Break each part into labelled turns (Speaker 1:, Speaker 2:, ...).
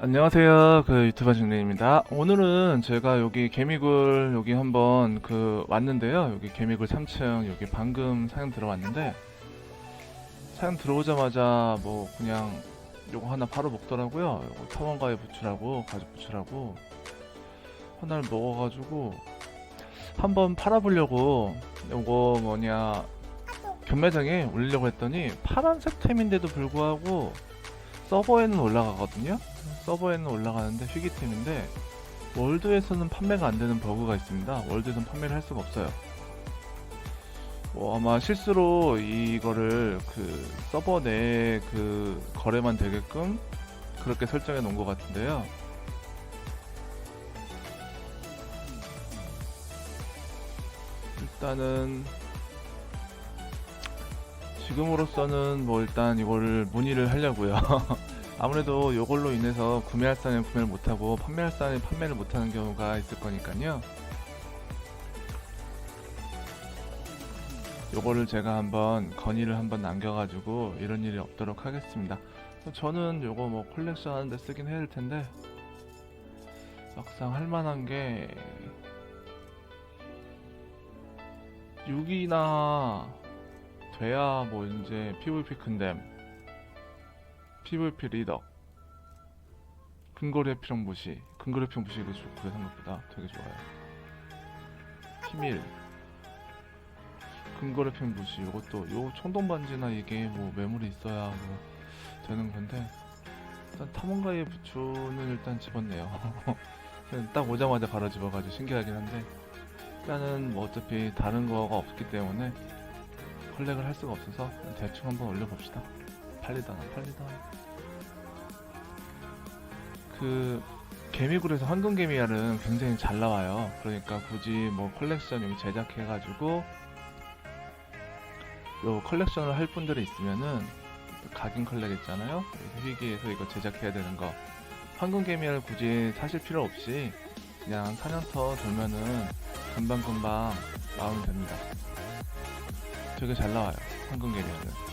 Speaker 1: 안녕하세요. 그 유튜버 중래입니다. 오늘은 제가 여기 개미굴 여기 한번 그 왔는데요. 여기 개미굴 3층 여기 방금 사연 들어왔는데 사연 들어오자마자 뭐 그냥 요거 하나 바로 먹더라고요. 요거 탐험가에 부추라고 가죽 부추라고 하나를 먹어가지고 한번 팔아보려고 요거 뭐냐 경매장에 올리려고 했더니 파란색 템인데도 불구하고 서버에는 올라가거든요. 서버에는 올라가는데 희귀템인데 월드에서는 판매가 안 되는 버그가 있습니다. 월드에서는 판매를 할 수가 없어요. 뭐 아마 실수로 이거를 그 서버 내에 그 거래만 되게끔 그렇게 설정해 놓은 것 같은데요. 일단은 지금으로서는 뭐 일단 이거를 문의를 하려고요. 아무래도 이걸로 인해서 구매할 사람이 구매를 못하고 판매할 사람이 판매를 못하는 경우가 있을 거니까요. 요거를 제가 한번 건의를 한번 남겨가지고 이런 일이 없도록 하겠습니다. 저는 요거 뭐 컬렉션 하는데 쓰긴 해야 될 텐데 막상 할 만한 게 6이나 돼야 뭐 이제 PVP 큰댐 PVP 리더 근거리 필형 무시 근거리 필형 무시 이거 좋고요 생각보다 되게 좋아요. 힘일 근거리 필형 무시 이것도 요 청동 반지나 이게 뭐 매물이 있어야 뭐 되는 건데 일단 탐험가의 부추는 일단 집었네요. 딱 오자마자 바로 집어가지고 신기하긴 한데 일단은 뭐 어차피 다른 거가 없기 때문에 컬렉을 할 수가 없어서 대충 한번 올려봅시다. 팔리다나 팔리다. 그 개미굴에서 황금개미알은 굉장히 잘 나와요. 그러니까 굳이 뭐 컬렉션 여기 제작해가지고 요 컬렉션을 할 분들이 있으면은 각인 컬렉 있잖아요. 희귀에서 이거 제작해야 되는 거. 황금개미알 굳이 사실 필요 없이 그냥 4년터 돌면은 금방금방 나오면 됩니다. 되게 잘 나와요. 황금 게리아는.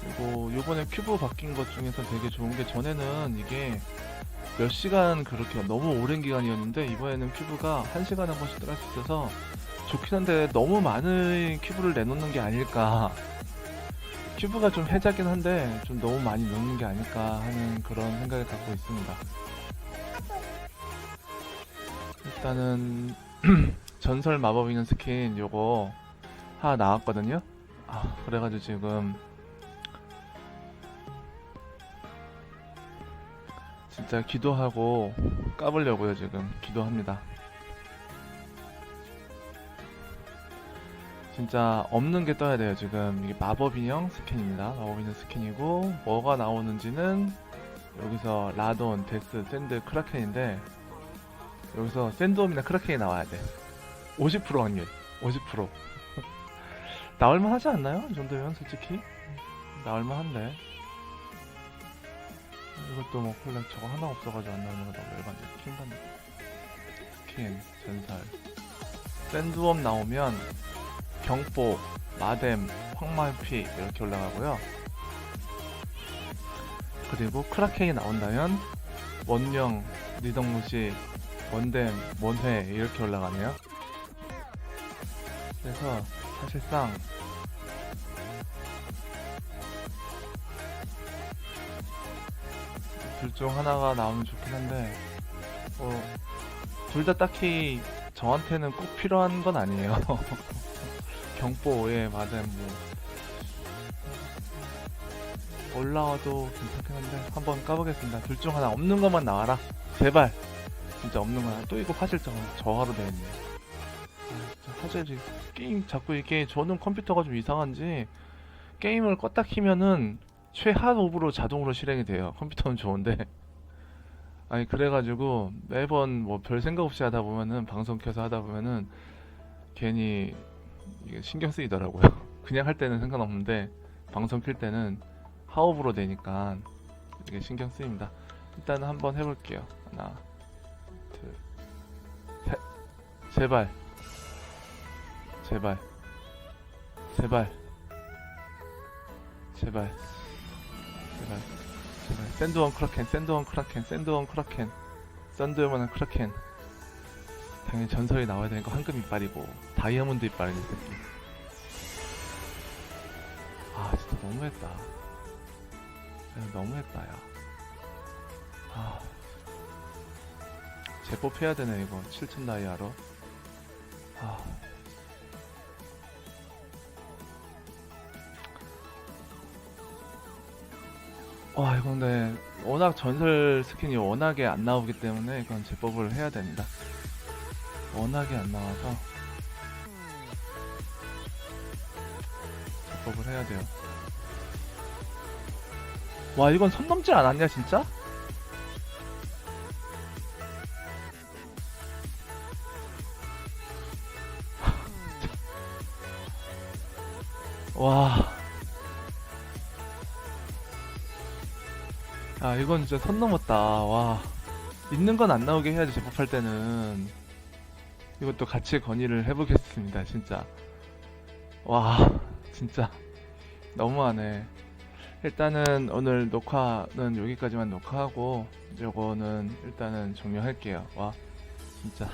Speaker 1: 그리고 요번에 큐브 바뀐 것 중에서 되게 좋은 게 전에는 이게 몇 시간 그렇게 너무 오랜 기간이었는데 이번에는 큐브가 한 시간에 한 번씩 들어갈 수 있어서 좋긴 한데 너무 많은 큐브를 내놓는 게 아닐까. 큐브가 좀 해자긴 한데 좀 너무 많이 넣는 게 아닐까 하는 그런 생각을 갖고 있습니다. 일단은 전설 마법 인형 스킨 요거 하나 나왔거든요. 아, 그래가지고 지금 진짜 기도하고 까보려고요 지금 기도합니다. 진짜 없는 게 떠야 돼요 지금 이게 마법 인형 스킨입니다. 마법 인형 스킨이고 뭐가 나오는지는 여기서 라돈, 데스, 샌드, 크라켄인데 여기서 샌드홈이나 크라켄이 나와야 돼. 50% 확률. 50%. 나올만 하지 않나요? 이 정도면 솔직히? 나올만 한데. 이것도 뭐 콜렉 저거 하나 없어가지고 안 나오는 거 너무 열받네 킹받네 스킨 전설. 샌드웜 나오면 경보 마뎀 황마피 이렇게 올라가고요. 그리고 크라켄이 나온다면 원령 리덕무시 원뎀 원회 이렇게 올라가네요. 그래서 사실상 둘 중 하나가 나오면 좋긴 한데 어, 둘 다 딱히 저한테는 꼭 필요한 건 아니에요. 경보에 맞아요. 뭐 올라와도 괜찮긴 한데 한번 까보겠습니다. 둘 중 하나 없는 것만 나와라. 제발. 진짜 없는 거 하나. 또 이거 사실 저 저하로 되어있네. 사실 이 게임 자꾸 이게 저는 컴퓨터가 좀 이상한지 게임을 껐다 키면은 최하 오브로 자동으로 실행이 돼요. 컴퓨터는 좋은데. 아니 그래가지고 매번 뭐 별 생각 없이 하다 보면은 방송 켜서 하다 보면은 괜히 이게 신경 쓰이더라고요. 그냥 할 때는 상관없는데 방송 킬 때는 하옵으로 되니까 이게 신경 쓰입니다. 일단 한번 해볼게요. 하나, 둘, 셋, 제발. 제발 제발 제발 제발 제발. 샌드원 크라켄, 샌드원 크라켄, 샌드원 크라켄, 썬드만한 크라켄. 당연히 전설이 나와야 되니까 황금 이빨이고 다이아몬드 이빨이네 새끼. 아 진짜 너무했다. 야, 너무했다 야. 아 제법 해야 되네 이거 7천 다이아로. 아. 와 이거 근데 워낙 전설 스킨이 워낙에 안 나오기 때문에 이건 제법을 해야 됩니다. 워낙에 안 나와서 제법을 해야 돼요. 와 이건 선 넘질 않았냐 진짜? 와. 아, 이건 진짜 선 넘었다. 와. 있는 건 안 나오게 해야지, 제법할 때는. 이것도 같이 건의를 해보겠습니다, 진짜. 와, 진짜. 너무하네. 일단은 오늘 녹화는 여기까지만 녹화하고, 요거는 일단은 종료할게요. 와, 진짜.